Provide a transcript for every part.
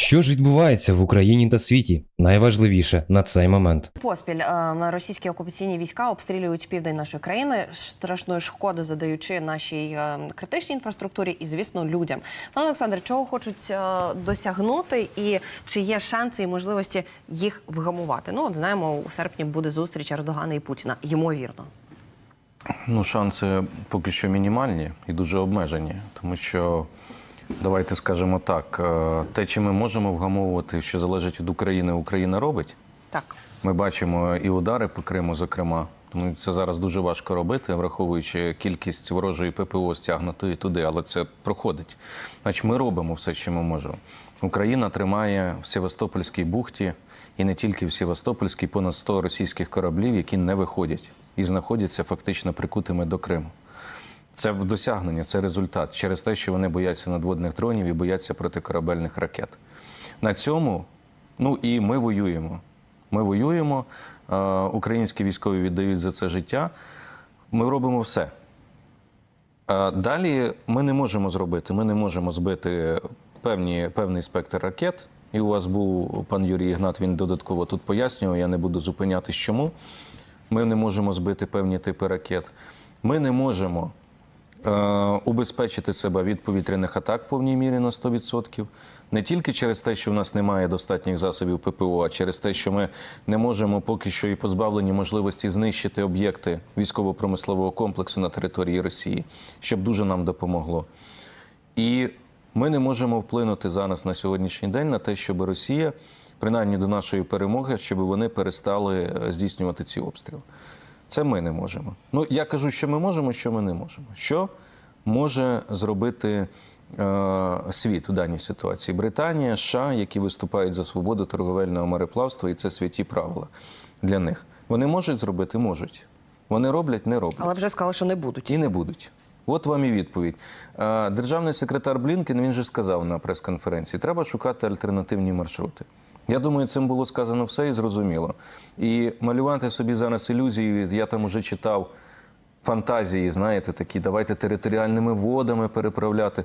Що ж відбувається в Україні та світі? Найважливіше на цей момент. Поспіль е, російські окупаційні війська обстрілюють південь нашої країни, страшної шкоди задаючи нашій е, критичній інфраструктурі і, звісно, людям. Пане Олександр, чого хочуть е, досягнути, і чи є шанси і можливості їх вгамувати? Ну, от знаємо, у серпні буде зустріч Ердогана і Путіна. Ймовірно. Ну, шанси поки що мінімальні і дуже обмежені, тому що давайте скажемо так: е, те, чи ми можемо вгамовувати, що залежить від України, Україна робить. Так. Ми бачимо і удари по Криму, зокрема. Тому це зараз дуже важко робити, враховуючи кількість ворожої ППО стягнутої туди, але це проходить. Значить, ми робимо все, що ми можемо. Україна тримає в Севастопольській бухті і не тільки в Севастопольській понад 100 російських кораблів, які не виходять і знаходяться фактично прикутими до Криму. Це в досягнення, це результат через те, що вони бояться надводних дронів і бояться протикорабельних ракет. На цьому, ну і ми воюємо. Ми воюємо, е, українські військові віддають за це життя. Ми робимо все. Е, Далі ми не можемо зробити, ми не можемо збити певні, певний спектр ракет. І у вас був пан Юрій Ігнат, він додатково тут пояснював, я не буду зупинятись чому. Ми не можемо збити певні типи ракет. Ми не можемо убезпечити себе від повітряних атак в повній мірі на 100%. Не тільки через те, що в нас немає достатніх засобів ППО, а через те, що ми не можемо поки що і позбавлені можливості знищити об'єкти військово-промислового комплексу на території Росії, щоб дуже нам допомогло. І ми не можемо вплинути зараз на сьогоднішній день на те, щоб Росія, принаймні до нашої перемоги, щоб вони перестали е, здійснювати ці обстріли. Це ми не можемо. Ну я кажу, що ми можемо, що ми не можемо. Що може зробити е, світ у даній ситуації? Британія, США, які виступають за свободу торговельного мореплавства, і це святі правила для них. Вони можуть зробити, можуть. Вони роблять, не роблять. Але вже сказали, що не будуть. І не будуть. От вам і відповідь. Е, Державний секретар Блінкен він же сказав на прес-конференції: треба шукати альтернативні маршрути. Я думаю, цим було сказано все і зрозуміло. І малювати собі зараз ілюзії, я там уже читав фантазії, знаєте, такі, давайте територіальними водами переправляти.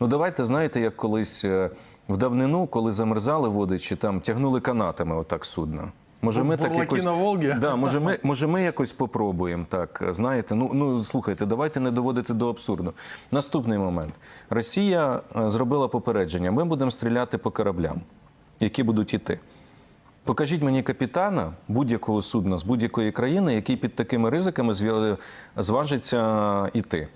Ну, давайте, знаєте, як колись е, в давнину, коли замерзали води, чи там тягнули канатами отак судна. Може, ми так якось... на? Да, може, ми, може, ми якось попробуємо так. Знаєте, ну, ну слухайте, давайте не доводити до абсурду. Наступний момент. Росія е, зробила попередження: ми будемо стріляти по кораблям, які будуть іти. Покажіть мені капітана будь-якого судна з будь-якої країни, який під такими ризиками зважиться іти.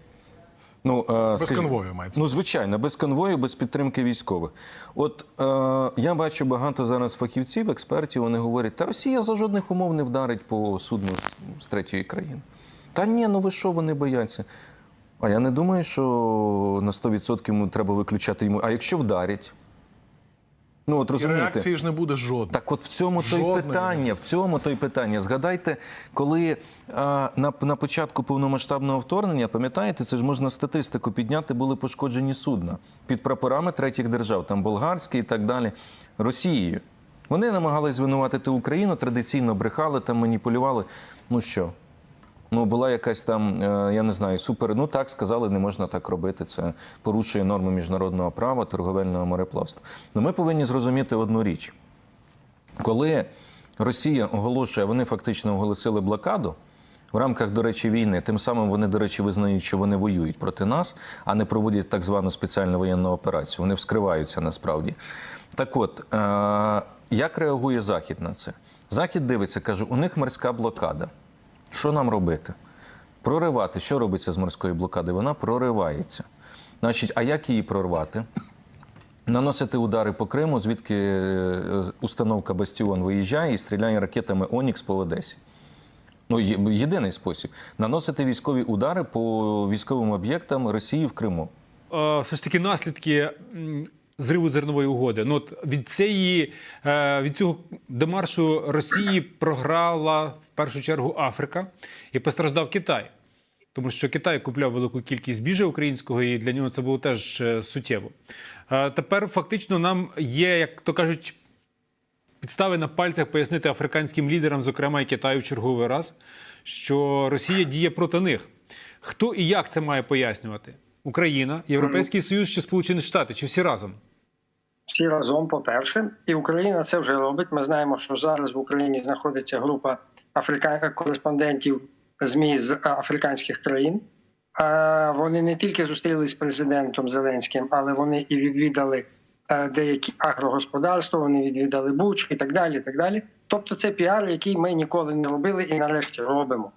Ну, е, Без конвою мається. Ну, звичайно, без конвою, без підтримки військових. От е, я бачу багато зараз фахівців, експертів. Вони говорять, та Росія за жодних умов не вдарить по судну з третьої країни. Та ні, ну ви що, вони бояться. А я не думаю, що на 100% треба виключати йому. А якщо вдарять? Ну, от І реакції ж не буде жодної. Так от в цьому то й питання. В цьому то й питання. Згадайте, коли а, на, на початку повномасштабного вторгнення, пам'ятаєте, це ж можна статистику підняти, були пошкоджені судна під прапорами третіх держав, там болгарські і так далі, Росією. Вони намагались звинуватити Україну, традиційно брехали, там маніпулювали. Ну що? Ну, була якась там, е, я не знаю, супер. Ну так сказали, не можна так робити. Це порушує норми міжнародного права, торговельного мореплавства. Ну, ми повинні зрозуміти одну річ. Коли Росія оголошує, вони фактично оголосили блокаду в рамках, до речі, війни, тим самим вони, до речі, визнають, що вони воюють проти нас, а не проводять так звану спеціальну воєнну операцію. Вони вскриваються насправді. Так от, е- як реагує Захід на це? Захід дивиться, каже, у них морська блокада. Що нам робити? Проривати. Що робиться з морської блокади? Вона проривається. Значить, а як її прорвати? Наносити удари по Криму, звідки е, установка Бастіон виїжджає і стріляє ракетами Онікс по Одесі. Ну, єдиний спосіб наносити військові удари по військовим об'єктам Росії в Криму. е, все ж таки наслідки зриву зернової угоди. Ну, от від, цієї, е, від цього демаршу Росії програла в першу чергу Африка і постраждав Китай. Тому що Китай купляв велику кількість біжа українського, і для нього це було теж е, суттєво. Е, Тепер фактично нам є, як то кажуть, підстави на пальцях пояснити африканським лідерам, зокрема і Китаю в черговий раз, що Росія діє проти них. Хто і як це має пояснювати? Україна, Європейський Союз чи Сполучені Штати, чи всі разом? всі разом, по-перше, і Україна це вже робить. Ми знаємо, що зараз в Україні знаходиться група африка... кореспондентів ЗМІ з африканських країн. Вони не тільки зустрілись з президентом Зеленським, але вони і відвідали е, деякі агрогосподарства, вони відвідали Буч і так далі. І так далі. Тобто, це піар, який ми ніколи не робили і нарешті робимо.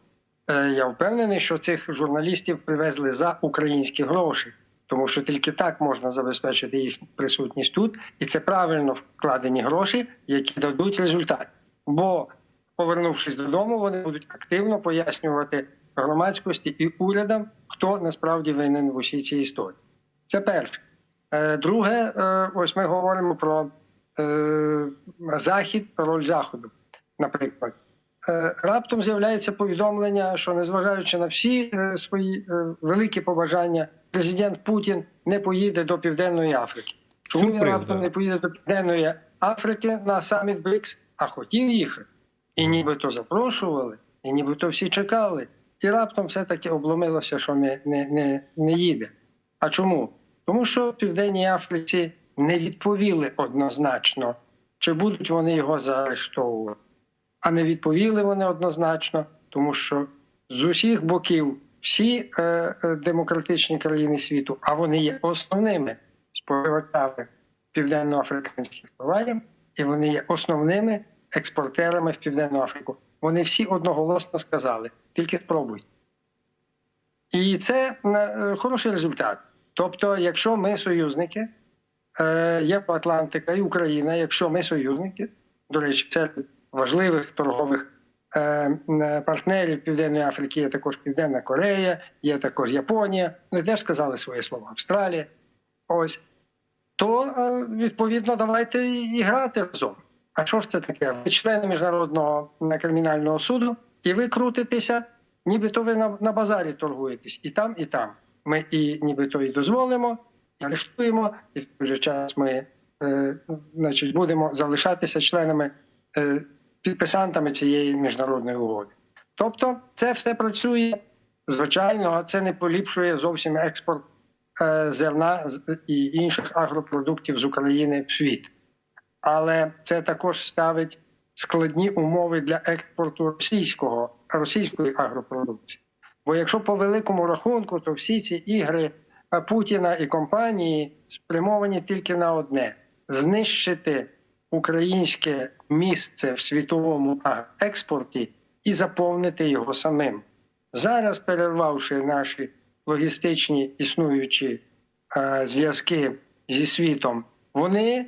Е, Я впевнений, що цих журналістів привезли за українські гроші, тому що тільки так можна забезпечити їх присутність тут, і це правильно вкладені гроші, які дадуть результат. Бо, повернувшись додому, вони будуть активно пояснювати громадськості і урядам, хто насправді винен в усій цій історії. Це перше. Е, Друге, е, ось ми говоримо про захід, роль заходу, наприклад. Е, Раптом з'являється повідомлення, що незважаючи на всі е, свої е, великі побажання, президент Путін не поїде до Південної Африки. Чому він раптом да. не поїде до Південної Африки на саміт БРИКС, а хотів їхати? І нібито запрошували, і нібито всі чекали. І раптом все-таки обломилося, що не, не, не, не їде. А чому? Тому що в Південній Африці не відповіли однозначно, чи будуть вони його заарештовувати. А не відповіли вони однозначно, тому що з усіх боків всі е, е, демократичні країни світу, а вони є основними споживачами південно-африканських товарів, і вони є основними експортерами в Південну Африку. Вони всі одноголосно сказали, тільки спробуй. І це е, хороший результат. Тобто, якщо ми союзники, е, Євроатлантика і Україна, якщо ми союзники, до речі, це важливих торгових е, партнерів Південної Африки, є також Південна Корея, є також Японія, вони теж сказали своє слово, Австралія. Ось. То, е, відповідно, давайте і грати разом. А що ж це таке? Ви члени Міжнародного е, кримінального суду, і ви крутитеся, нібито ви на, на базарі торгуєтесь і там, і там. Ми і нібито і дозволимо, і арештуємо, і в той же час ми е, значить, будемо залишатися членами, е, підписантами цієї міжнародної угоди. Тобто, це все працює. Звичайно, це не поліпшує зовсім експорт е, зерна і інших агропродуктів з України в світ. Але це також ставить складні умови для експорту російського, російської агропродукції. Бо якщо по великому рахунку, то всі ці ігри е, Путіна і компанії спрямовані тільки на одне: знищити українське місце в світовому експорті і заповнити його самим. Зараз, перервавши наші логістичні існуючі е, зв'язки зі світом, вони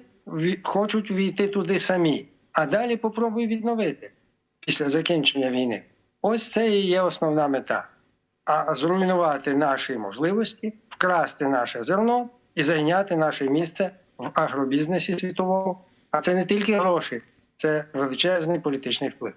хочуть війти туди самі, а далі попробуй відновити після закінчення війни. Ось це і є основна мета. А зруйнувати наші можливості, вкрасти наше зерно і зайняти наше місце в агробізнесі світовому. А це не тільки гроші, це величезний політичний вплив.